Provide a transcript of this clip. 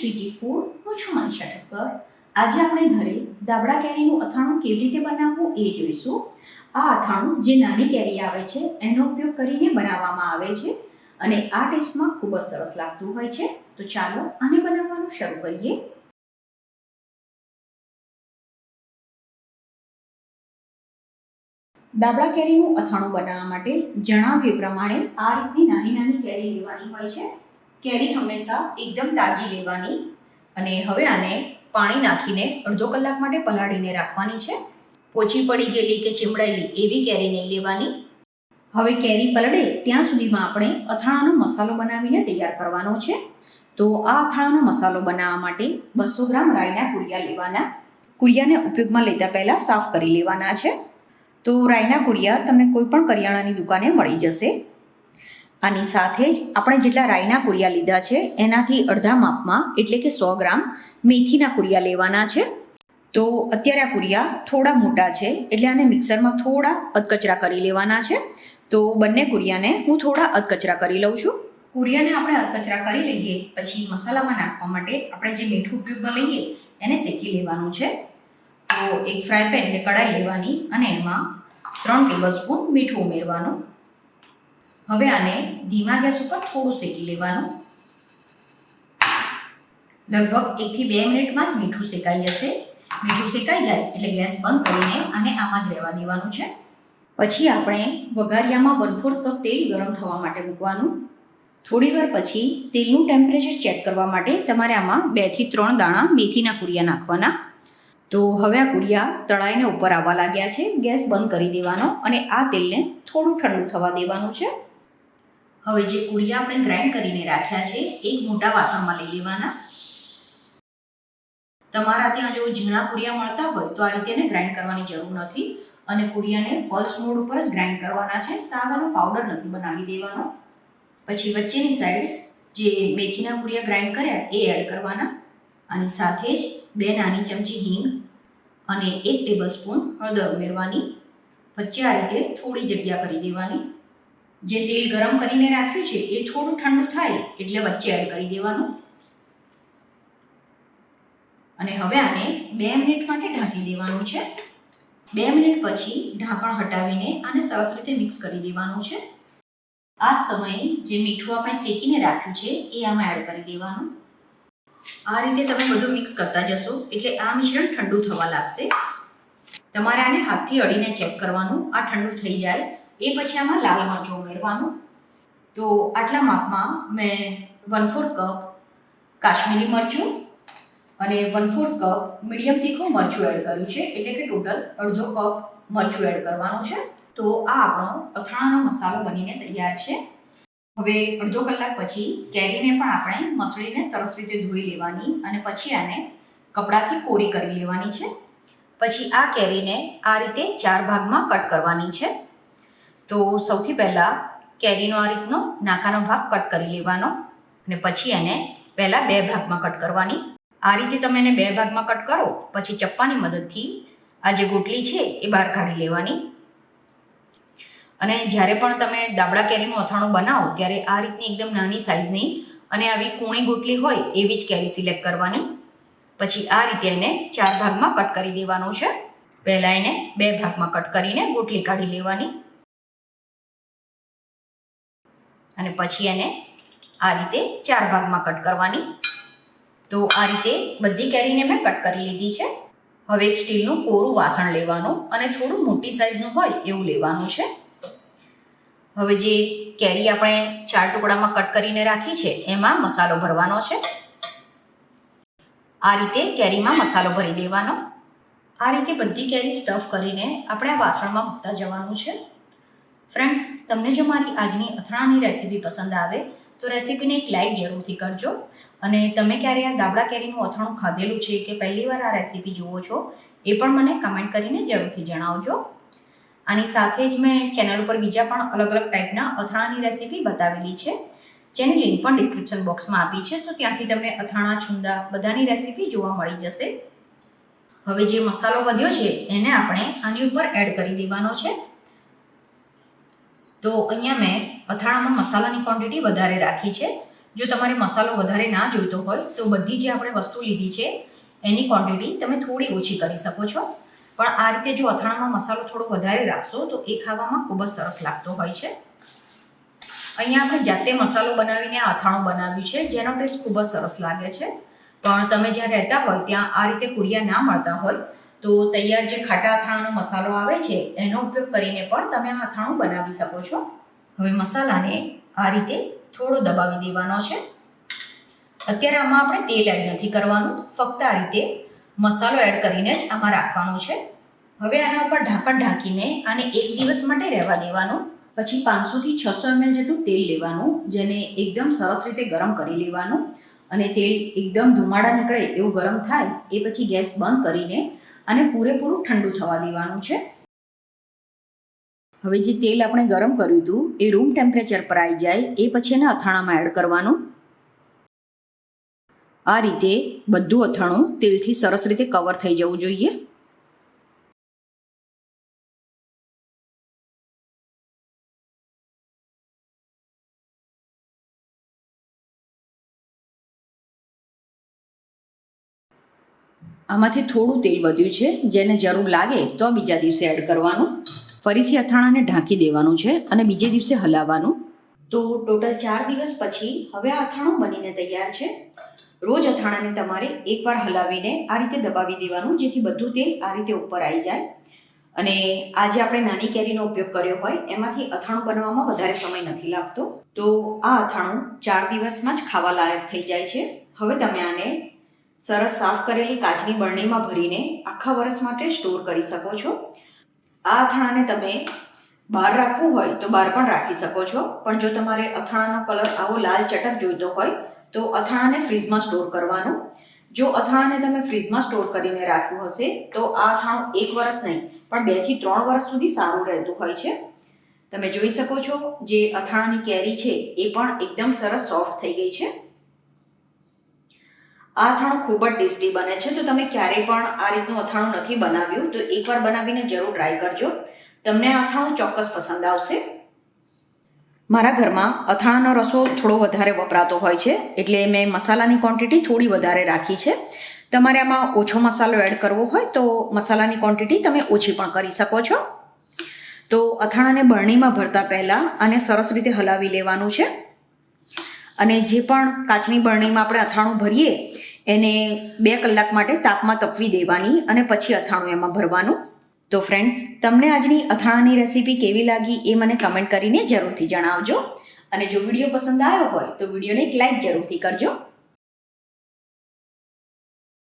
Shriji food હું છું મનીષા ઠક્કર આજે આપણે ઘરે દાબડા કેરીનું અથાણું કેવી રીતે બનાવવું એ જોઈશું. આ અથાણું જે નાની કેરી આવે છે, એનો ઉપયોગ કરીને બનાવવામાં આવે છે અને આ ટેસ્ટમાં ખૂબ જ સરસ લાગતું હોય છે. તો ચાલો આને બનાવવાનું શરૂ કરીએ. દાબડા કેરીનું અથાણું બનાવવા માટે જણાવ્યું પ્રમાણે આ રીતની નાની નાની કેરી લેવાની હોય છે. કેરી હંમેશા એકદમ તાજી લેવાની અને હવે આને પાણી નાખીને અડધો કલાક માટે પલાળીને રાખવાની છે. પોચી પડી ગયેલી કે ચીમડાયેલી એવી કેરી નહીં લેવાની. હવે કેરી પલળે ત્યાં સુધીમાં આપણે અથાણાનો મસાલો બનાવીને તૈયાર કરવાનો છે. તો આ અથાણાનો મસાલો બનાવવા માટે બસો ગ્રામ રાઈના કુરિયા લેવાના. કુરિયાને ઉપયોગમાં લેતા પહેલાં સાફ કરી લેવાના છે. તો રાઈના કુરિયા તમને કોઈપણ કરિયાણાની દુકાને મળી જશે. આની સાથે જ આપણે જેટલા રાઈના કુરિયા લીધા છે, એનાથી અડધા માપમાં એટલે કે સો ગ્રામ મેથીના કુરિયા લેવાના છે. તો અત્યારે આ કુરિયા થોડા મોટા છે, એટલે આને મિક્સરમાં થોડા અધકચરા કરી લેવાના છે. તો બંને કુરિયાને હું થોડા અધકચરા કરી લઉં છું. કુરિયાને આપણે અધકચરા કરી લઈએ, પછી મસાલામાં નાખવા માટે આપણે જે મીઠું ઉપયોગમાં લઈએ, એને શેકી લેવાનું છે. તો એક ફ્રાય પેન કે કડાઈ લેવાની અને એમાં ત્રણ ટેબલ સ્પૂન મીઠું ઉમેરવાનું. હવે આને ધીમા ગેસ ઉપર થોડું શેકી લેવાનું. લગભગ એકથી બે મિનિટમાં જ મીઠું શેકાઈ જશે. મીઠું શેકાઈ જાય એટલે ગેસ બંધ કરીને આને આમાં જ રહેવા દેવાનું છે. પછી આપણે વઘારિયામાં વન ફોર્થ કપ તેલ ગરમ થવા માટે મૂકવાનું. થોડીવાર પછી તેલનું ટેમ્પરેચર ચેક કરવા માટે તમારે આમાં બેથી ત્રણ દાણા મેથીના કુરિયા નાખવાના. તો હવે આ કુરિયા તળાઈને ઉપર આવવા લાગ્યા છે. ગેસ બંધ કરી દેવાનો અને આ તેલને થોડું ઠંડુ થવા દેવાનું છે. હવે જે કુરિયા આપણે ગ્રાઇન્ડ કરીને રાખ્યા છે, એક મોટા વાસણમાં લઈ લેવાના. તમારા ત્યાં જો ઝીણા કુરિયા મળતા હોય, તો આ રીતે એને ગ્રાઇન્ડ કરવાની જરૂર નથી. અને કુરિયાને પલ્સ મોડ ઉપર જ ગ્રાઇન્ડ કરવાના છે. સાવાનો પાવડર નથી બનાવી દેવાનો. પછી વચ્ચેની સાઈડ જે મેથીના કુરિયા ગ્રાઇન્ડ કર્યા, એ એડ કરવાના. અને સાથે જ બે નાની ચમચી હિંગ અને એક ટેબલ સ્પૂન હળદર ઉમેરવાની. વચ્ચે આ રીતે થોડી જગ્યા કરી દેવાની. જે તેલ ગરમ કરીને રાખ્યું છે, એ થોડું ઠંડુ થાય એટલે વચ્ચે એડ કરી દેવાનું. અને હવે આને બે મિનિટ માટે ઢાંકી દેવાનું છે. બે મિનિટ પછી ઢાંકણ હટાવીને આને સરસ રીતે મિક્સ કરી દેવાનું છે. આ સમયે જે મીઠું આપણે શેકીને રાખ્યું છે, એ આમાં એડ કરી દેવાનું. આ રીતે તમે બધું મિક્સ કરતા જશો, એટલે આ મિશ્રણ ઠંડુ થવા લાગશે. તમારે આને હાથથી અડીને ચેક કરવાનું, આ ઠંડુ થઈ જાય. એ પછી આમાં લાલ મરચું ઉમેરવાનું. તો આટલા માપમાં મેં વન ફોર્થ કપ કાશ્મીરી મરચું અને વન ફોર્થ કપ મીડિયમ તીખું મરચું એડ કર્યું છે. એટલે કે ટોટલ અડધો કપ મરચું એડ કરવાનું છે. તો આ આપણો અથાણાનો મસાલો બનીને તૈયાર છે. હવે અડધો કલાક પછી કેરીને પણ આપણે મસળીને સરસ રીતે ધોઈ લેવાની અને પછી આને કપડાથી કોરી કરી લેવાની છે. પછી આ કેરીને આ રીતે ચાર ભાગમાં કટ કરવાની છે. તો સૌથી પહેલાં કેરીનો આ રીતનો નાકાનો ભાગ કટ કરી લેવાનો અને પછી એને પહેલાં બે ભાગમાં કટ કરવાની. આ રીતે તમે એને બે ભાગમાં કટ કરો, પછી ચપ્પાની મદદથી આ જે ગોટલી છે એ બહાર કાઢી લેવાની. અને જ્યારે પણ તમે દાબડા કેરીનું અથાણું બનાવો, ત્યારે આ રીતની એકદમ નાની સાઇઝની અને આવી કૂણી ગોટલી હોય એવી જ કેરી સિલેક્ટ કરવાની. પછી આ રીતે એને ચાર ભાગમાં કટ કરી દેવાનું છે. પહેલાં એને બે ભાગમાં કટ કરીને ગોટલી કાઢી લેવાની. અને પછી એને આ રીતે ચાર ભાગમાં કટ કરવાની. તો આ રીતે બધી કેરીને મેં કટ કરી લીધી છે. હવે એક સ્ટીલનું કોરું વાસણ લેવાનું અને થોડું મોટી સાઇઝનું હોય એવું લેવાનું છે. હવે જે કેરી આપણે ચાર ટુકડામાં કટ કરીને રાખી છે, એમાં મસાલો ભરવાનો છે. આ રીતે કેરીમાં મસાલો ભરી દેવાનો. આ રીતે બધી કેરી સ્ટફ કરીને આપણે આ વાસણમાં મૂકતા જવાનું છે. ફ્રેન્ડ્સ તમને જો મારી આજની અથડાની રેસીપી પસંદ આવે, તો રેસીપીને એક લાઇક જરૂરથી કરજો. અને તમે ક્યારે આ દાબડા કેરીનું અથાણું ખાધેલું છે કે પહેલી વાર આ રેસીપી જુઓ છો, એ પણ મને કમેન્ટ કરીને જરૂરથી જણાવજો. આની સાથે જ મેં ચેનલ ઉપર બીજા પણ અલગ અલગ ટાઈપના અથાણાની રેસીપી બતાવેલી છે. જેની લિંક પણ ડિસ્ક્રિપ્શન બોક્સમાં આપી છે, તો ત્યાંથી તમને અથાણા છુંદા બધાની રેસીપી જોવા મળી જશે. હવે જે મસાલો વધ્યો છે, એને આપણે આની ઉપર એડ કરી દેવાનો છે. તો અહીંયા મેં અથાણામાં મસાલાની ક્વોન્ટિટી વધારે રાખી છે. જો તમારે મસાલો વધારે ના જોઈતો હોય, તો બધી જે આપણે વસ્તુ લીધી છે, એની ક્વોન્ટિટી તમે થોડી ઓછી કરી શકો છો. પણ આ રીતે જો અથાણામાં મસાલો થોડો વધારે રાખશો, તો એ ખાવામાં ખૂબ જ સરસ લાગતો હોય છે. અહીંયા આપણે જાતે મસાલો બનાવીને આ અથાણું બનાવ્યું છે, જેનો ટેસ્ટ ખૂબ જ સરસ લાગે છે. પણ તમે જ્યાં રહેતા હોય, ત્યાં આ રીતે કુરિયા ના મળતા હોય તો તૈયાર જે ખાટા અથાણાનો મસાલો આવે છે, એનો ઉપયોગ કરીને પણ તમે આ અથાણું બનાવી શકો છો. હવે મસાલાને આ રીતે થોડો દબાવી દેવાનો છે. અત્યારે આમાં આપણે તેલ એડ નથી કરવાનું, ફક્ત આ રીતે મસાલો એડ કરીને જ આમાં રાખવાનું છે. હવે આના ઉપર ઢાંકણ ઢાંકીને આને એક દિવસ માટે રહેવા દેવાનું. પછી પાંચસોથી છસો એમએલ જેટલું તેલ લેવાનું, જેને એકદમ સરસ રીતે ગરમ કરી લેવાનું. અને તેલ એકદમ ધુમાડા નીકળે એવું ગરમ થાય, એ પછી ગેસ બંધ કરીને અને પૂરેપૂરું ઠંડુ થવા દેવાનું છે. હવે જે તેલ આપણે ગરમ કર્યું હતું, એ રૂમ ટેમ્પરેચર પર આવી જાય, એ પછી એને અથાણામાં એડ કરવાનું. આ રીતે બધું અથાણું તેલથી સરસ રીતે કવર થઈ જવું જોઈએ. આમાંથી થોડું તેલ વધ્યું છે, જેને જરૂર લાગે તો બીજા દિવસે એડ કરવાનું. ફરીથી અથાણાને ઢાંકી દેવાનું છે અને બીજે દિવસે હલાવવાનું. તો ટોટલ ચાર દિવસ પછી હવે આ અથાણું બનીને તૈયાર છે. રોજ અથાણાને તમારે એકવાર હલાવીને આ રીતે દબાવી દેવાનું, જેથી બધું તેલ આ રીતે ઉપર આવી જાય. અને આજે આપણે નાની કેરીનો ઉપયોગ કર્યો હોય, એમાંથી અથાણું બનાવવામાં વધારે સમય નથી લાગતો. તો આ અથાણું ચાર દિવસમાં જ ખાવા લાયક થઈ જાય છે. હવે તમે આને સરસ સાફ કરેલી કાચની બરણીમાં ભરીને આખા વર્ષ માટે સ્ટોર કરી શકો છો. આ અથાણાને તમે બહાર રાખવું હોય તો બહાર પણ રાખી શકો છો. પણ જો તમારે અથાણાનો કલર આવો લાલ ચટક જોઈતો હોય તો અથાણાને ફ્રીજમાં સ્ટોર કરવાનું. જો અથાણાને તમે ફ્રીજમાં સ્ટોર કરીને રાખ્યું હશે તો આ અથાણું એક વર્ષ નહીં, પણ બેથી ત્રણ વર્ષ સુધી સારું રહેતું હોય છે. તમે જોઈ શકો છો જે અથાણાની કેરી છે એ પણ એકદમ સરસ સોફ્ટ થઈ ગઈ છે. આ અથાણું ખૂબ જ ટેસ્ટી બને છે. તો તમે ક્યારેય પણ આ રીતનું અથાણું નથી બનાવ્યું, તો એકવાર બનાવીને જરૂર ટ્રાય કરજો. તમને આ અથાણું ચોક્કસ પસંદ આવશે. મારા ઘરમાં અથાણાનો રસો થોડો વધારે વપરાતો હોય છે, એટલે મેં મસાલાની ક્વોન્ટિટી થોડી વધારે રાખી છે. તમારે આમાં ઓછો મસાલો એડ કરવો હોય તો મસાલાની ક્વોન્ટિટી તમે ઓછી પણ કરી શકો છો. તો અથાણાને બરણીમાં ભરતા પહેલાં આને સરસ રીતે હલાવી લેવાનું છે. અને જે પણ કાચની બરણીમાં આપણે અથાણું ભરીએ, એને બે કલાક માટે તાપમાં તપવી દેવાની અને પછી અથાણું એમાં ભરવાનું. તો ફ્રેન્ડ્સ તમને આજની અથાણાની રેસીપી કેવી લાગી એ મને કમેન્ટ કરીને જરૂરથી જણાવજો. અને જો વીડિયો પસંદ આવ્યો હોય તો વિડીયોને એક લાઇક જરૂરથી કરજો.